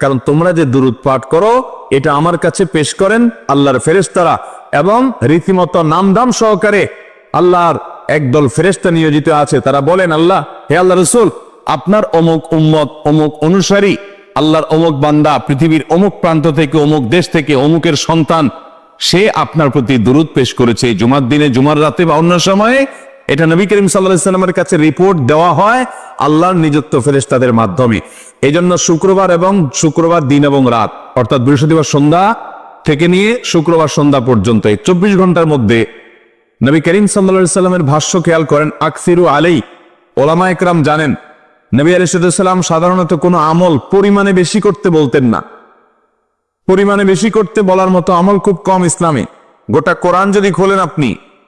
কারণ তোমরা যে দুরুদ পাঠ করো, এটা আমার কাছে পেশ করেন আল্লাহর ফেরেশতারা এবং রীতিমতো নামদাম সহকারে আল্লাহর একদল ফেরেশতা নিয়োজিত আছে। তারা বলেন, আল্লাহ, হে আল্লাহ রসুল, আপনার অমুক উম্মত, অমুক অনুসারী, আল্লাহর অমুক বান্দা, পৃথিবীর অমুক প্রান্ত থেকে, অমুক দেশ থেকে, অমুকের সন্তান, সে আপনার প্রতি দুরুদ পেশ করেছে। জুমার দিনে, জুমার রাতে বা অন্য সময়ে এটা নবী করিম সাল্লামের কাছে রিপোর্ট দেওয়া হয় আল্লাহর নিযুক্ত ফেরেস্তাদের মাধ্যমে। এই জন্য শুক্রবার এবং শুক্রবার দিন এবং রাত, অর্থাৎ বৃহস্পতিবার সন্ধ্যা থেকে নিয়ে শুক্রবার সন্ধ্যা পর্যন্ত এই চব্বিশ ঘণ্টার মধ্যে নবী করিম সাল্লা সাল্লামের ভাষ্য খেয়াল করেন, আকসিরু আলাই ওলামা একরাম জানেন, নবী আলিসাল্লাম সাধারণত কোনো আমল পরিমাণে বেশি করতে বলতেন না। পরিমাণে বেশি করতে বলার মতো আমল খুব কম ইসলামে। গোটা কোরআন যদি খোলেন আপনি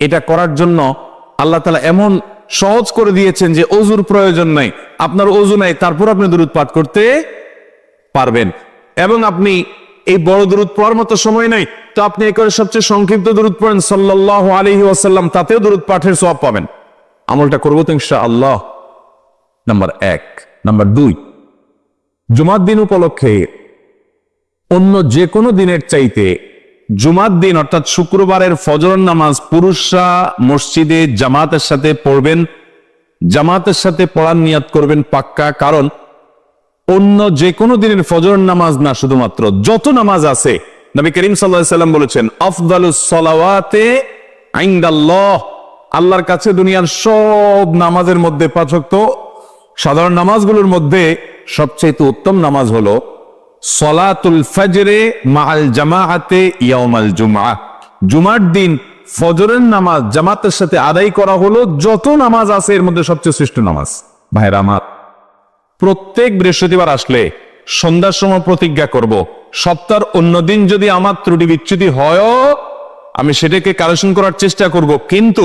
এটা করার জন্য আল্লাহ তালা এমন সহজ করে দিয়েছেন যে অজুর প্রয়োজন নাই। আপনার অজু নাই, তারপর আপনি দুরুদ পাঠ করতে পারবেন। এবং আপনি এই বড় দূরত পড়ার মতো সময় নাই, তো আপনি একেবারে সবচেয়ে সংক্ষিপ্ত দূরত পড়েন সাল্লাহ আলহি ওয়াসাল্লাম, তাতেও দূরত পাঠের সব পাবেন। আমলটা করব তো ইনশা আল্লাহ নাম্বার এক। নাম্বার দুই। জুমার দিন উপলক্ষে অন্য যে কোনো দিনের চাইতে জুমার দিন, অর্থাৎ শুক্রবারের ফজর নামাজ, পুরুষরা মসজিদে জামাতের সাথে পড়বেন। জামাতের সাথে পড়ার নিয়াত করবেন পাক্কা, কারণ অন্য যে কোনো দিনের ফজর নামাজ না শুধুমাত্র, যত নামাজ আছে, নবী করিম সাল্লাম বলেছেন, আফদালুস সলাওয়াতে আইন্দাল্লাহ। আল্লাহর কাছে দুনিয়ার সব নামাজের মধ্যে পাচক সাধারণ নামাজগুলোর মধ্যে সবচেয়ে উত্তম নামাজ হলো সলাতুল ফজরে মাল জামাআতে ইয়াউমাল জুমআ। জুমার দিন ফজরের নামাজ জামাতের সাথে আদায় করা হলো যত নামাজ আছে এর মধ্যে সবচেয়ে শ্রেষ্ঠ নামাজ। ভাইরা আমার, প্রত্যেক বৃহস্পতিবার আসলে সন্ধ্যার সময় প্রতিজ্ঞা করব। সপ্তাহের অন্য দিন যদি আমার ত্রুটি বিচ্যুতি হয় আমি সেটাকে কালেকশন করার চেষ্টা করব। কিন্তু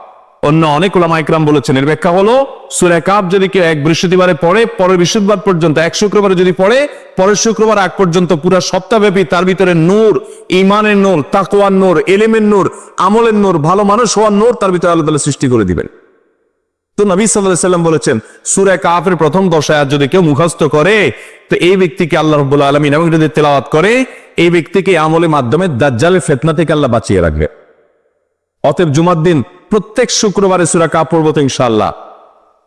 অন্য অনেক ওলামা ইকরাম বলেছেন। এর ব্যাখ্যা হলো সুরায় কাহাফ যদি কেউ এক বৃহস্পতিবারে পড়ে, পরের বৃহস্পতিবার পর্যন্ত, এক শুক্রবারে যদি পড়ে, পরের শুক্রবার আগ পর্যন্ত পুরো সপ্তাহব্যাপী তার ভিতরে নূর ইমানের নূর, তাকওয়ার নূর, এলেমের নূর, আমলের নূর, ভালো মানুষ হওয়ার নূর তার ভিতরে আল্লাহ তাআলা সৃষ্টি করে দিবেন। তো নবী সাল্লাহ সাল্লাম বলেছেন, সুরে কাফের প্রথম দশ আয়াত যদি কেউ মুখস্থ করে, তো এই ব্যক্তিকে আল্লাহ রব্বুল আলমিন এবং যদি তেলাওয়াত করে, এই ব্যক্তিকে আমলের মাধ্যমে দাজ্জালের ফেতনা থেকে আল্লাহ বাঁচিয়ে রাখবে। অতএব জুমার দিন প্রত্যেক শুক্রবারে সুরা কাপ পড়ব তো ইনশাআল্লাহ।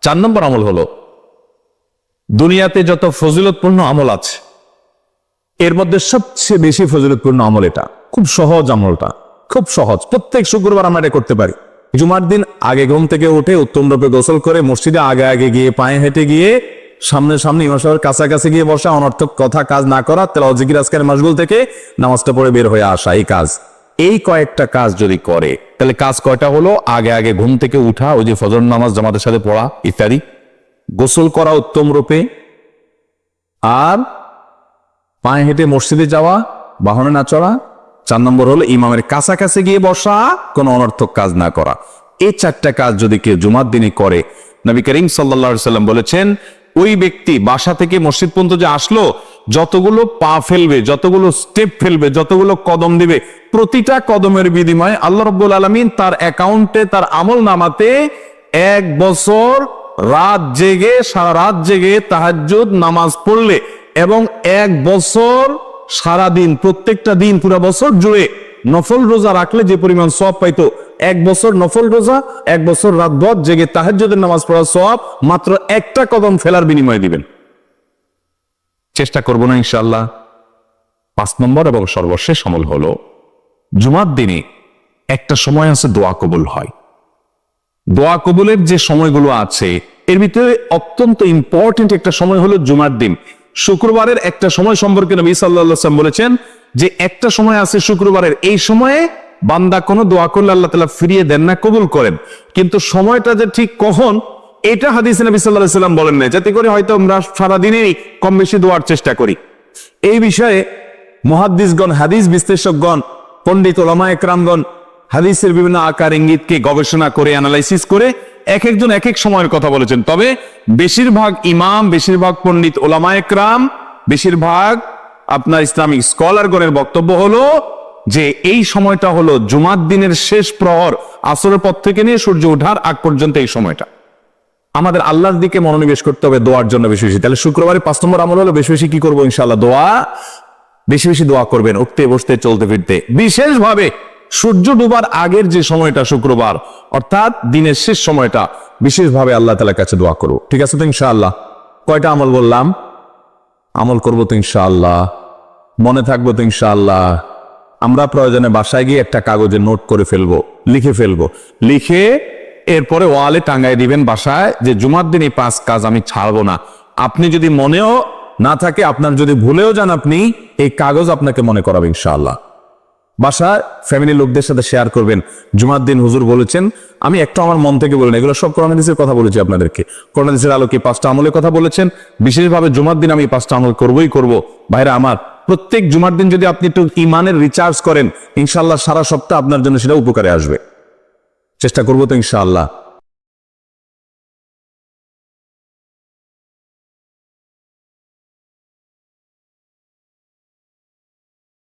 চার নম্বর আমল হলো, দুনিয়াতে যত ফজিলতপূর্ণ আমল আছে, এর মধ্যে সবচেয়ে বেশি ফজিলতপূর্ণ আমল এটা। খুব সহজ আমলটা, খুব সহজ। প্রত্যেক শুক্রবার আমরা এটা করতে পারি। জুমার দিন আগে ঘুম থেকে উঠে উত্তম রূপে গোসল করে মসজিদে আগে আগে গিয়ে পায়ে হেঁটে গিয়ে সামনে সামনে ইমাম সাহেবের কাছাকাছি গিয়ে বসা, অনর্থক কথা, কাজ না করা তেল জিকির, আজকের মাসগুল থেকে নামাজটা পড়ে বের হয়ে আসা, এই কাজ। এই কয়েকটা কাজ যদি করে, তাহলে কাজ কয়টা হলো? আগে আগে ঘুম থেকে উঠা, ওই যে ফজর নামাজ জামাতের সাথে পড়া, ইত্যাদি। গোসল করা উত্তম রূপে। আর পায়ে হেঁটে মসজিদে যাওয়া, বাহনে না চড়া। চার নম্বর হলো ইমামের কাছাকাছি গিয়ে বসা, কোনো অনর্থক কাজ না করা। এই চারটা কাজ যদি কেউ জুমার দিনে করে, নবী করিম সাল্লা সাল্লাম বলেছেন, ওই ব্যক্তি বাসা থেকে মসজিদ পর্যন্ত যে আসলো যতগুলো পা ফেলবে, যতগুলো স্টেপ ফেলবে, যতগুলো কদম দিবে, প্রতিটা কদমের বিনিময়ে আল্লাহ রব্বুল আলমিন তার অ্যাকাউন্টে তার আমল নামাতে এক বছর রাত জেগে, সারা রাত জেগে তাহাজ্জুদ, নামাজ পড়লে এবং এক বছর সারা দিন, প্রত্যেকটা দিন, পুরো বছর জুড়ে নফল রোজা রাখলে যে পরিমাণ সব পাইতো, এক বছর নফল রোজা, এক বছর রাত বদ জেগে তাহাজ্জুদের নামাজ পড়ার সব মাত্র একটা কদম ফেলার বিনিময়ে দিবেন। চেষ্টা করব না ইনশাআল্লাহ। পাঁচ নম্বর এবং সর্বশেষ আমল হলো, জুমার দিনে একটা সময় আছে দোয়া কবুল হয়। দোয়া কবুলের যে সময়গুলো আছে, এর ভিতরে অত্যন্ত ইম্পর্টেন্ট একটা সময় হলো জুমার দিন। শুক্রবারের একটা সময় সম্পর্কে নবী সাল্লাম বলেছেন যে একটা সময় আছে শুক্রবারের, এই সময়ে বান্দা কোনো দোয়া করলে আল্লাহ তালা ফিরিয়ে দেন না, কবুল করেন। কিন্তু সময়টা যে ঠিক কখন এটা হাদিস নবী সাল্লাহ সাল্লাম বলেন না যাতে করে হয়তো আমরা সারাদিনেই কম বেশি দোয়ার চেষ্টা করি। এই বিষয়ে মহাদ্দিসগণ, হাদিস বিশ্লেষকগণ, পণ্ডিত ওলামা একরামগণ হাদিসের বিভিন্ন আকার, ইঙ্গিতকে গবেষণা করে অ্যানালাইসিস করে এক একজন এক এক সময়ের কথা বলেছেন। তবে বেশিরভাগ ইমাম, বেশিরভাগ পণ্ডিত ওলামা একরাম, বেশিরভাগ আপনার ইসলামিক স্কলারগণের বক্তব্য হলো যে এই সময়টা হলো জুমার দিনের শেষ প্রহর, আসরের পর থেকে নিয়ে সূর্য ওঠার আগ পর্যন্ত এই সময়টা। আমাদের আল্লাহর দিকে মনোনিবেশ করতে হবে দোয়ার জন্য বেশি বেশি। তাহলে শুক্রবারে পাঁচ নম্বর আমল হলো বেশি বেশি কি করব ইনশাল্লাহ দোয়া। বেশি বেশি দোয়া করবেন, উঠতে বসতে চলতে ফিরতে। বিশেষভাবে সূর্য ডুবার আগের যে সময়টা শুক্রবার, অর্থাৎ দিনের শেষ সময়টা, বিশেষভাবে আল্লাহ তালার কাছে দোয়া করব। ঠিক আছে তো ইনশাআল্লাহ? কয়টা আমল বললাম? আমল করব তো ইনশাআল্লাহ। মনে থাকব তো ইনশাআল্লাহ। আমরা প্রয়োজনে বাসায় গিয়ে একটা কাগজে নোট করে ফেলব, লিখে ফেলব। লিখে এরপরে ওয়ালে টাঙ্গাই দিবেন বাসায় যে, জুমার দিন এই পাঁচ কাজ আমি ছাড়বো না। আপনি যদি মনেও না থাকে, আপনার যদি ভুলেও যান আপনি, এই কাগজ আপনাকে মনে করাবে ইনশাআল্লাহ। বাসায় ফ্যামিলির লোকদের সাথে শেয়ার করবেন। জুমার দিন হুজুর বলেছেন, আমি একটা আমার মন থেকে বলেন এগুলো সব করোনাদিসের কথা বলেছি আপনাদেরকে। করোনাদিসের আলোকে পাঁচটা আমলের কথা বলেছেন। বিশেষভাবে জুমার দিন আমি পাঁচটা আমল করবই করব। ভাইরা আমার, প্রত্যেক জুমার দিন যদি আপনি একটু ইমানের রিচার্জ করেন ইনশাল্লাহ সারা সপ্তাহ আপনার জন্য সেটা উপকারে আসবে। চেষ্টা করব তো ইনশাআল্লাহ।